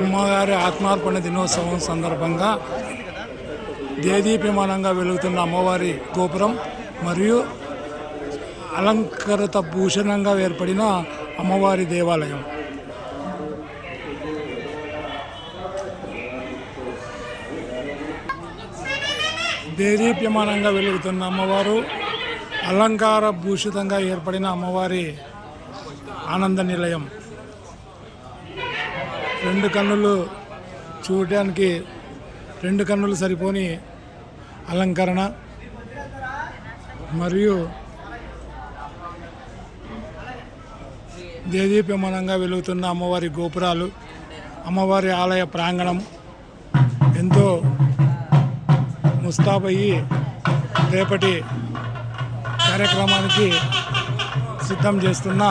అమ్మగారి ఆత్మార్పణ దినోత్సవం సందర్భంగా దేదీప్యమానంగా వెలుగుతున్న అమ్మవారి గోపురం మరియు అలంకృత భూషణంగా ఏర్పడిన అమ్మవారి దేవాలయం. దేదీప్యమానంగా వెలుగుతున్న అమ్మవారు అలంకార భూషితంగా ఏర్పడిన అమ్మవారి ఆనంద నిలయం. రెండు కన్నులు చూడటానికి రెండు కన్నులు సరిపోని అలంకరణ మరియు దేదీప్యమానంగా వెలుగుతున్న అమ్మవారి గోపురాలు అమ్మవారి ఆలయ ప్రాంగణం ఎంతో ముస్తాబయ్యి రేపటి కార్యక్రమానికి సిద్ధం చేస్తున్న